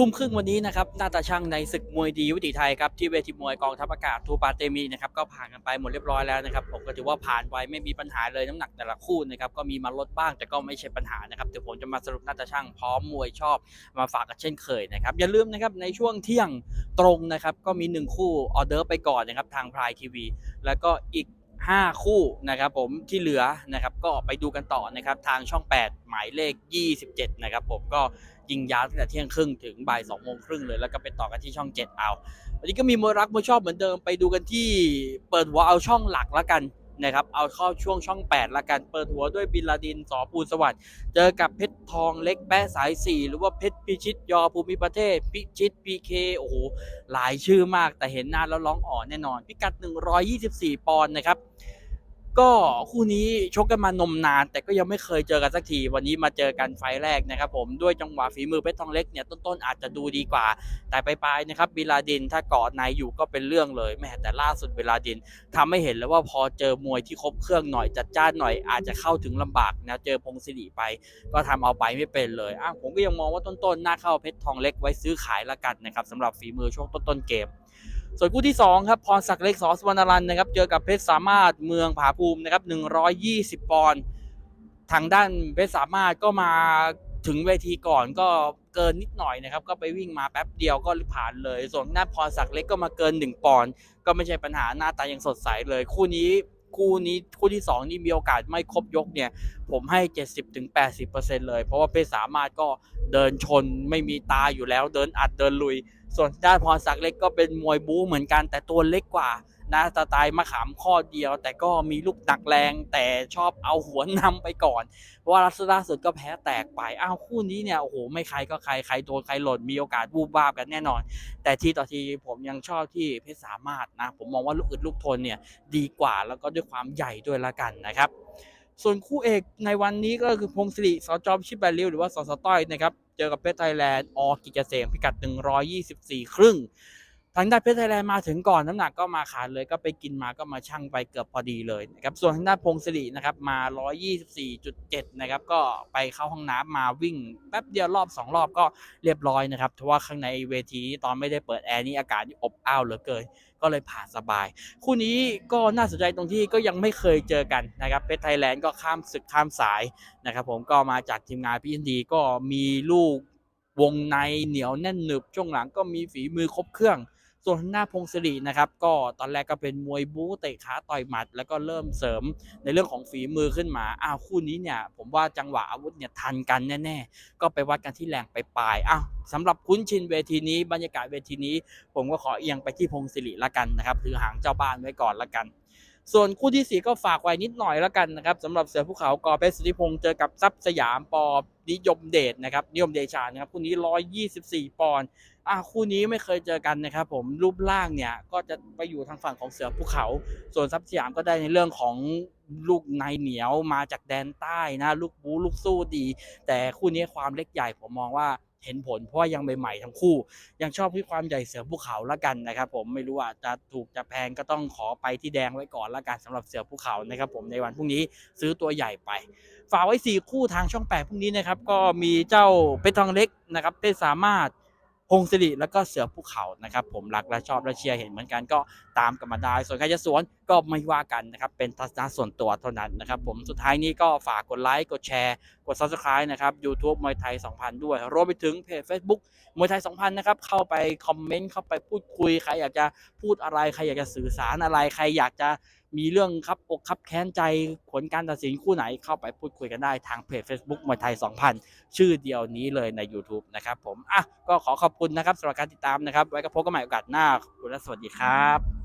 ทุ่มครึ่งวันนี้นะครับหน้าตาช่างในศึกมวยดีวิถีไทยครับที่เวทีมวยกองทัพอากาศทูปาเตมีนะครับก็ผ่านกันไปหมดเรียบร้อยแล้วนะครับผมก็ถือว่าผ่านไวไม่มีปัญหาเลยน้ำหนักแต่ละคู่นะครับก็มีมาลดบ้างแต่ก็ไม่ใช่ปัญหานะครับเดี๋ยวผมจะมาสรุปหน้าตาช่างพร้อมมวยชอบมาฝากกันเช่นเคยนะครับอย่าลืมนะครับในช่วงเที่ยงตรงนะครับก็มีหนึ่งคู่ออเดอร์ไปก่อนนะครับทางพรายทีวีแล้วก็อีก5 คู่นะครับผมที่เหลือนะครับก็ไปดูกันต่อนะครับทางช่อง 8 หมายเลข 27 นะครับผมก็ ยิงยาวตั้งแต่เที่ยงครึ่งถึงบ่าย2โมงครึ่งเลยแล้วก็ไปต่อกันที่ช่อง7เอาวันนี้ก็มีมวยรักมวยชอบเหมือนเดิมไปดูกันที่เปิดหัวเอาช่องหลักละกันนะครับเอาเข้าช่วงช่อง8ละกันเปิดหัวด้วยบินลาดินสอภูสวัสด์เจอกับเพชรทองเล็กแปะสาย 4 หรือว่าเพชรพิชิตยอภูมิประเทศ พิชิตพีเคโอ้โหหลายชื่อมากแต่เห็นหน้าแล้วร้องอ๋อแน่นอน พิกัด 124 ปอนด์นะครับ ก็คู่นี้ชกกันมานมนาน แต่ก็ยังไม่เคยเจอกันสักที วันนี้มาเจอกันไฟแรกนะครับผมด้วยจังหวะฝีมือเพชรทองเล็กเนี่ยต้นๆอาจจะดูดีกว่า แต่ไปลายๆนะครับบิลาดินถ้าเกาะในอยู่ก็เป็นเรื่องเลยแม่แต่ล่าสุดบิลาดินทำให้เห็นแล้วว่าพอเจอมวยที่ครบเครื่องหน่อยจัดจ้านหน่อยอาจจะเข้าถึงลำบากนะเจอพงศิริไป ก็ทำเอาไปไม่เป็นเลยอ้าวผมก็ยังมองว่าต้นๆน่าเข้าเพชรทองเล็กไว้ซื้อขายละกันนะครับสำหรับฝีมือช่วงต้นๆเกม ส่วนคู่ที่ 2 ครับพรศักดิ์เล็กสอสวรรณรันนะครับ เจอกับเพชรสามารถเมืองผาภูมินะครับ 120 ปอนด์ทางด้านเพชรสามารถก็มาถึงเวทีก่อนก็เกินนิดหน่อยนะครับ ก็ไปวิ่งมาแป๊บเดียวก็ผ่านเลย ส่วนหน้าพรศักดิ์เล็กก็มาเกิน 1 ปอนด์ก็ไม่ใช่ปัญหาหน้าตายังสดใสเลย คู่นี้คู่นี้คู่ที่ 2 นี่มีโอกาสไม่ครบยกเนี่ย ผมให้ 70-80%เลย เพราะว่าเพชรสามารถก็เดินชนไม่มีตาอยู่แล้วเดินอัดเดินลุย ส่วนด้านพรศักดิ์เล็กก็เป็นมวยบู๊เหมือนกันแต่ตัวเล็กกว่านะสไตล์มะขามข้อเดียว แต่ก็มีลูกตักแรงแต่ชอบเอาหัวนำไปก่อนเพราะว่าลัสล่าสุดก็แพ้แตกไปอ้าวคู่นี้เนี่ยโอ้โหไม่ใครก็ใครใครโดนใครหล่นมีโอกาสบูบวาบกันแน่นอน แต่ทีต่อทีผมยังชอบที่เพชรสามารถนะผมมองว่าลูกอึดลูกทนเนี่ยดีกว่าแล้วก็ด้วยความใหญ่ด้วยละกันนะครับ ส่วนคู่เอกในวันนี้ก็คือพงศิริสจอมชิบแบลิวหรือว่าสสต้อยนะครับ เจอกับเพชรไทยแลนด์อกิจเกษมพิกัด 124 ครึ่ง ทางด้านเพชรไทยแลนด์มาถึงก่อนน้ำหนักก็มาขาดเลยก็ไปกินมาก็มาชั่งไปเกือบพอดีเลยนะครับส่วนทางด้านพงศิรินะครับมา 124.7 นะครับก็ไปเข้าห้องน้ำมาวิ่งแป๊บเดียวรอบ 2 รอบก็เรียบร้อยนะครับเพราะว่าข้างในเวทีตอนไม่ได้เปิดแอร์นี่อากาศอบอ้าวเหลือเกินก็เลยผ่านสบาย คู่นี้ก็น่าสนใจตรงที่ก็ยังไม่เคยเจอกันนะครับเพชรไทยแลนด์ก็ข้ามศึกข้ามสายนะครับผมก็มาจากทีมงานพี่ยินดีก็มีลูกวงในเหนียวแน่นหนึบช่วงหลังก็มีฝีมือครบเครื่อง ส่วนทางหน้าพงศิรินะครับก็ตอนแรกก็เป็นมวยบู๊เตะขาต่อยหมัด แล้วก็เริ่มเสริมในเรื่องของฝีมือขึ้นมาอ้าวคู่นี้เนี่ยผมว่าจังหวะอาวุธเนี่ยทันกันแน่ๆก็ไปวัดกันที่แรงไปปลายอ้าวสำหรับคุ้นชินเวทีนี้บรรยากาศเวทีนี้ ผมก็ขอเอียงไปที่พงศิริละกันนะครับถือหางเจ้าบ้านไว้ก่อนละกัน ส่วนคู่ที่สี่ก็ฝากไว้นิดหน่อยและกันนะครับสำหรับเสือภูเขากอเพชรสุธิพงศ์เจอกับทรัพย์สยามปอนิยมเดชนะครับนิยมเดชานะครับคู่นี้ 124 ปอนด์อะคู่นี้ไม่เคยเจอกันนะครับผมรูปร่างเนี่ยก็จะไปอยู่ทางฝั่งของเสือภูเขา ส่วนทรัพย์สยามก็ได้ในเรื่องของลูกในเหนียวมาจากแดนใต้นะลูกบูลูกสู้ดี แต่คู่นี้ความเล็กใหญ่ผมมองว่า เห็นผลเพราะว่ายังใหม่ๆทั้งคู่ ยังชอบที่ความใหญ่เสือภูเขาละกันนะครับ ผมไม่รู้ว่าจะถูกจะแพงก็ต้องขอไปที่แดงไว้ก่อนละกันสำหรับเสือภูเขานะครับผมในวันพรุ่งนี้ซื้อตัวใหญ่ไป ฝากไว้ 4 คู่ทางช่อง 8 พรุ่งนี้นะครับก็มีเจ้าเพชรทองเล็กนะครับเพชรสามารถ พงศิริแล้วก็เสือภูเขานะครับผมรักและชอบและเชียร์เห็นเหมือนกันก็ตามกันมาได้ ส่วนใครจะสวนก็ไม่ว่ากันนะครับเป็นทัศนะส่วนตัวเท่านั้นนะครับผมสุดท้ายนี้ก็ฝากกดไลค์กดแชร์ กด subscribe นะครับ YouTube มวยไทย 2000 ด้วย รวมไปถึงเพจ Facebook มวยไทย 2000 นะครับ เข้าไปคอมเมนต์เข้าไปพูดคุย ใครอยากจะพูดอะไร ใครอยากจะสื่อสารอะไร ใครอยากจะ มีเรื่องครับอกครับแค้นใจผลการตัดสินคู่ไหนเข้าไปพูดคุยกันได้ทางเพจ Facebook มวยไทย 2000 ชื่อเดียวนี้เลยใน YouTube นะครับผมอะก็ขอขอบคุณนะครับสำหรับการติดตามนะครับ ไว้กับพบกันใหม่โอกาสหน้าคุณและสวัสดีครับ